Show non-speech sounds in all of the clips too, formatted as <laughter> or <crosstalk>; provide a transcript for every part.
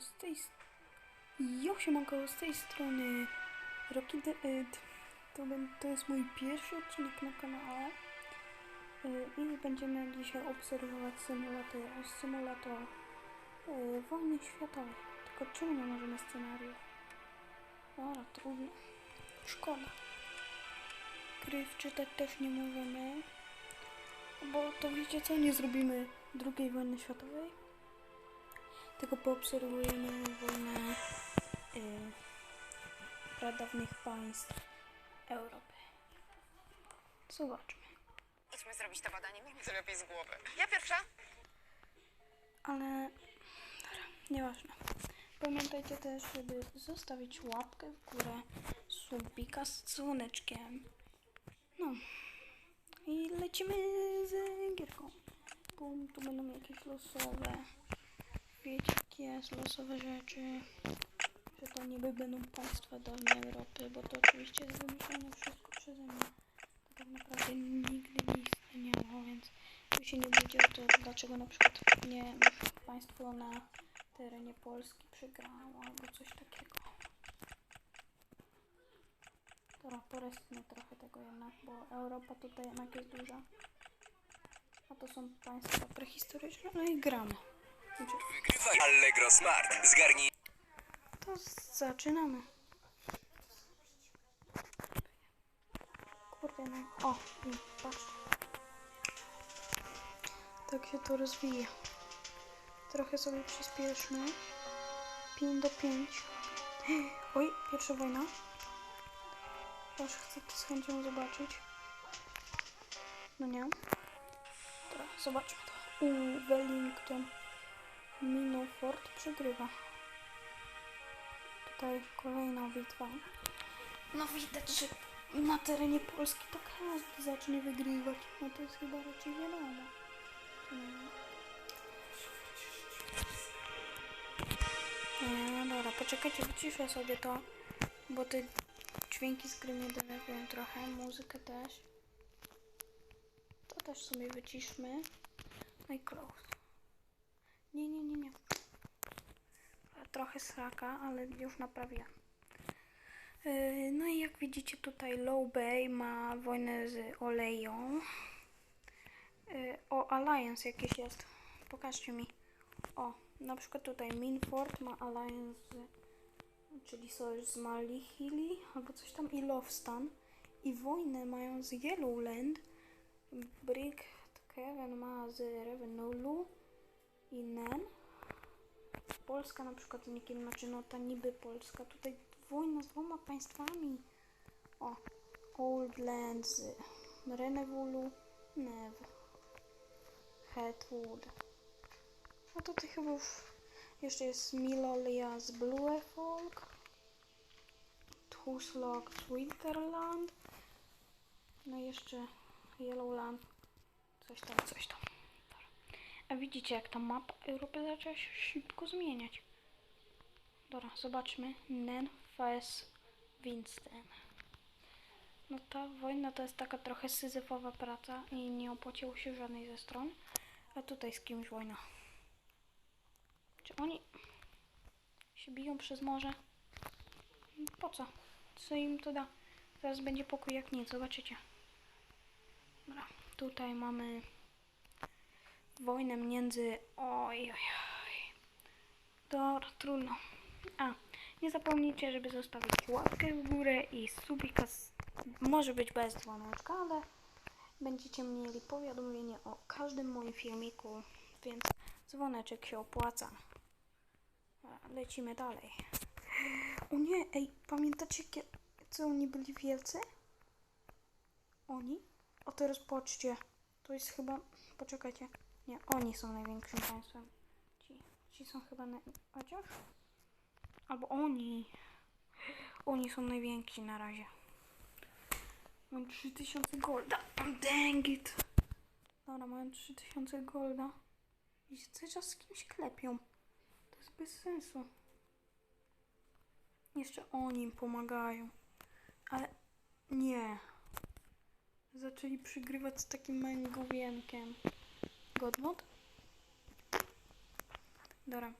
Z tej Jo, siemanko, z tej strony Rocky the Ed. To, to jest mój pierwszy odcinek na kanale Y, i będziemy dzisiaj obserwować symulator, symulator y, wojny światowej. Tylko czemu nie możemy scenariusz? Dobra, trudno. Szkoda. Gry wczytać też nie możemy. Bo to wiecie co, nie zrobimy drugiej wojny światowej tylko poobserwujemy wojnę y, pradawnych państw Europy. Zobaczmy. Idźmy zrobić to badanie, miejmy to lepiej z głowy. Ja pierwsza? Ale dobra, nieważne. Pamiętajcie też, żeby zostawić łapkę w górę, subika z dzwoneczkiem. No. I lecimy z gierką. Bum, tu będą jakieś losowe. Wiecie, jest losowe rzeczy. Że to niby będą państwa dolnej Europy, bo to oczywiście jest wymyślone wszystko przeze mnie. To tak naprawdę nigdy nie istniało, więc wy się nie wiedział, to dlaczego na przykład nie państwo na terenie Polski przegrało albo coś takiego. Dobra, poresztmy trochę tego jednak, bo Europa tutaj jednak jest duża. A to są państwa prehistoryczne, no i gramy. Wygrywaj Allegro Smart. Zgarnij to zaczynamy. Kurde, no. O, i patrz. Tak się to rozwija. Trochę sobie przyspieszmy. 5 do 5. <gasps> Oj, pierwsza wojna. Aż chcę to z chęcią zobaczyć. No nie. Dobra, zobaczmy to. U Wellington. Minofort przegrywa. Tutaj kolejna bitwa. No widać, że na terenie Polski to każdy zacznie wygrywać. No to jest chyba raczej wiadomo. Mm. Nie, dobra, poczekajcie, wyciszę sobie to, bo te dźwięki z gry mnie denerwują trochę, muzykę też. To też sobie wyciszmy. No i close. Nie, nie, nie, nie. Trochę sraka, ale już naprawiłem. Yy, No i jak widzicie tutaj Low Bay ma wojnę z Oleją. Yy, O, Alliance jakieś jest. Pokażcie mi. O, na przykład tutaj Minford ma Alliance czyli sojusz z Malihili albo coś tam i Lovestan. I wojnę mają z Yellowland. Brick Kevin ma z Revenolu i. Polska na przykład z nikim, znaczy no ta niby Polska. Tutaj wojna z dwoma państwami. O, Oldland z Renewulu, Nev, Hetwood. A tutaj chyba już jeszcze jest Milolia z Bluefolk, Tuslog z Winterland, no i jeszcze Yellowland, coś tam, coś tam. A widzicie, jak ta mapa Europy zaczęła się szybko zmieniać. Dobra, zobaczmy. Nen, Fes, Winston. No ta wojna to jest taka trochę syzyfowa praca i nie opłaciło się żadnej ze stron. A tutaj z kimś wojna. Czy oni się biją przez morze? Po co? Co im to da? Zaraz będzie pokój jak nic, zobaczycie. Dobra, tutaj mamy wojnę między... Oj, oj, oj. Dobra, trudno. A, nie zapomnijcie, żeby zostawić łapkę w górę i subika. Z... Może być bez dzwoneczka, ale będziecie mieli powiadomienie o każdym moim filmiku, więc dzwoneczek się opłaca. Lecimy dalej. O nie, ej, pamiętacie, co oni byli wielcy? Oni? O teraz patrzcie. To jest chyba... Poczekajcie. Nie, oni są największym państwem. Ci, ci są chyba naj... Chociaż? Albo oni. Oni są najwięksi na razie. Mam 3000 golda. Dang it. Dobra, mam 3000 golda. I się cały czas z kimś klepią. To jest bez sensu. Jeszcze oni im pomagają. Ale nie. Zaczęli przygrywać z takim małym główienkiem. Godmod? Dobra.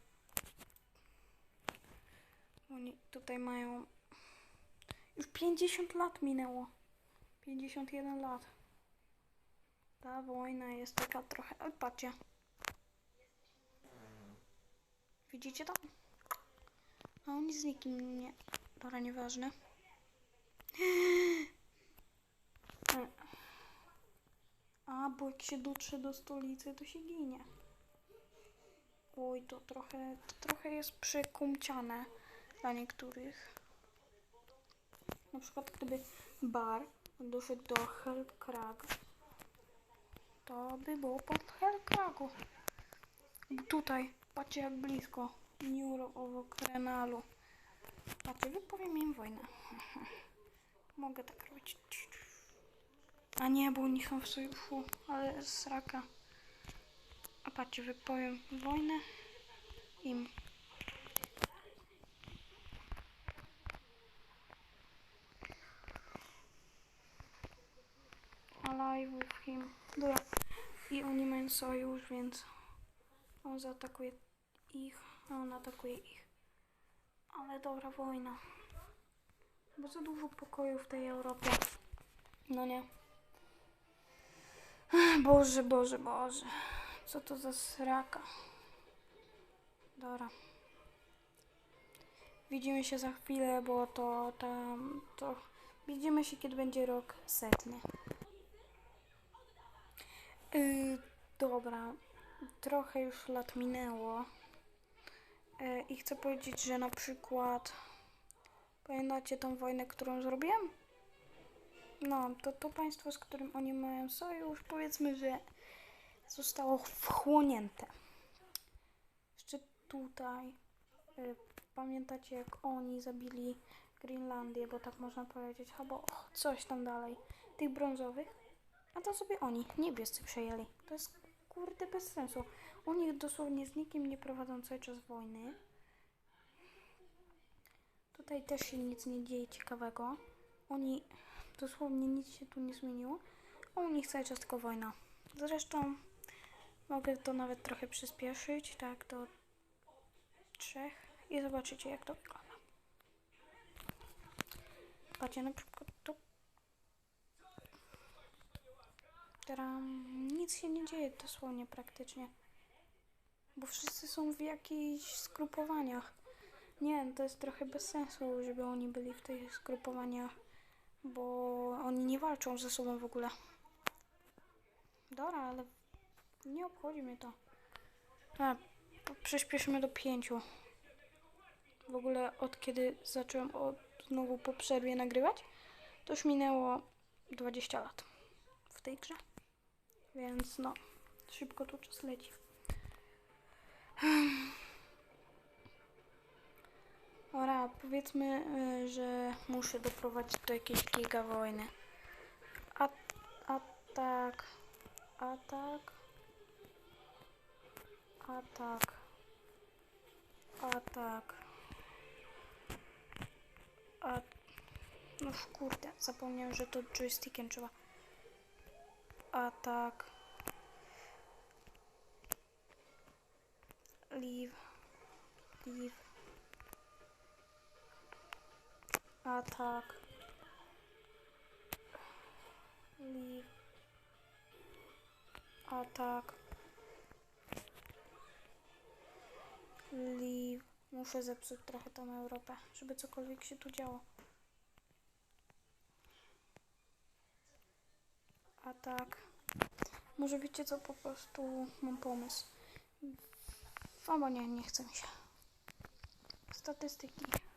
Oni tutaj mają... Już 50 lat minęło. 51 lat. Ta wojna jest taka trochę... Oj, patrzcie. Widzicie to? A oni z nikim nie... Dobra, nieważne. <gasps> Bo jak się dotrze do stolicy, to się ginie. Oj, to trochę, to trochę jest przekumciane dla niektórych. Na przykład gdyby bar doszedł do Hellkrag, to by było pod Hellkragu. Tutaj, patrzcie jak blisko. Neuroowokrenalu. Patrzcie, wypowiem im wojnę. <laughs> Mogę tak robić. A nie, bo oni są w sojuszu, ale sraka. A patrzcie, wypowiem wojnę im. Alive'ów him. Dobra. I oni mają sojusz, więc on zaatakuje ich, a on atakuje ich. Ale dobra wojna. Bo za dużo pokoju w tej Europie. No nie. Boże, Boże, Boże. Co to za sraka? Dobra. Widzimy się za chwilę, bo to tam to. Widzimy się, kiedy będzie rok setny. Yy, dobra. Trochę już lat minęło. Yy, I chcę powiedzieć, że na przykład. Pamiętacie tą wojnę, którą zrobiłem? No, to to państwo, z którym oni mają sojusz, powiedzmy, że zostało wchłonięte. Jeszcze tutaj y, pamiętacie, jak oni zabili Grenlandię, bo tak można powiedzieć, albo coś tam dalej, tych brązowych, a to sobie oni, niebiescy przejęli. To jest kurde bez sensu. Oni dosłownie z nikim nie prowadzą cały czas wojny. Tutaj też się nic nie dzieje ciekawego. Oni dosłownie nic się tu nie zmieniło. A u nich cały czas tylko wojna. Zresztą mogę to nawet trochę przyspieszyć, tak do trzech i zobaczycie jak to wygląda. Patrzcie na przykład tu. Teraz nic się nie dzieje dosłownie praktycznie. Bo wszyscy są w jakichś skrupowaniach. Nie, to jest trochę bez sensu, żeby oni byli w tych skrupowaniach, bo oni nie walczą ze sobą w ogóle. Dobra, ale nie obchodzi mnie to. A, przyspieszymy do pięciu. W ogóle od kiedy zacząłem od, znowu po przerwie nagrywać, to już minęło 20 lat w tej grze. Więc no, szybko tu czas leci. Ora, powiedzmy, y, że muszę doprowadzić do jakiejś giga wojny. A, atak, atak, atak, atak, a, no kurde, zapomniałem, że to joystickiem trzeba. Atak, leave, leave. Atak. Leave. Atak. Leave. Muszę zepsuć trochę tą Europę, żeby cokolwiek się tu działo. Atak. Może wiecie co, po prostu mam pomysł. Albo nie, nie chce mi się. Statystyki.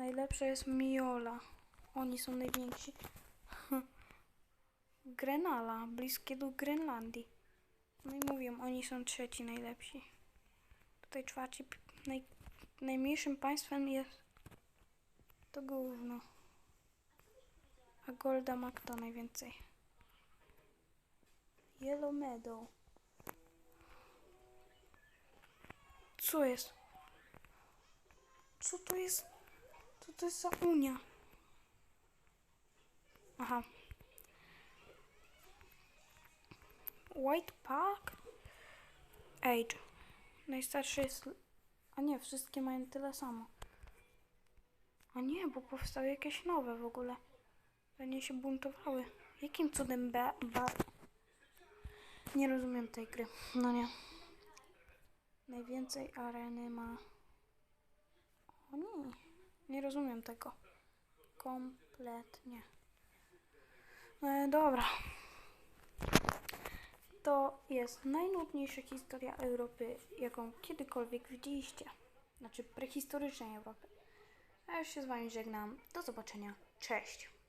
Najlepsza jest Miola. Oni są najwięksi. <laughs> Grenala, bliskie do Grenlandii. No i mówię, oni są trzeci najlepsi. Tutaj czwarci, p- naj, najmniejszym państwem jest to gówno. A Golda ma kto najwięcej? Yellow Meadow. Co jest? Co to jest? To jest za Unia? Aha. White Park? Age. Najstarszy jest... A nie, wszystkie mają tyle samo. A nie, bo powstały jakieś nowe w ogóle. Pewnie się buntowały. Jakim cudem ba... ba... Nie rozumiem tej gry. No nie. Najwięcej areny ma... Nie. Rozumiem tego. Kompletnie. E, dobra. To jest najnudniejsza historia Europy, jaką kiedykolwiek widzieliście. Znaczy prehistorycznej Europy. A już się z Wami żegnam. Do zobaczenia. Cześć.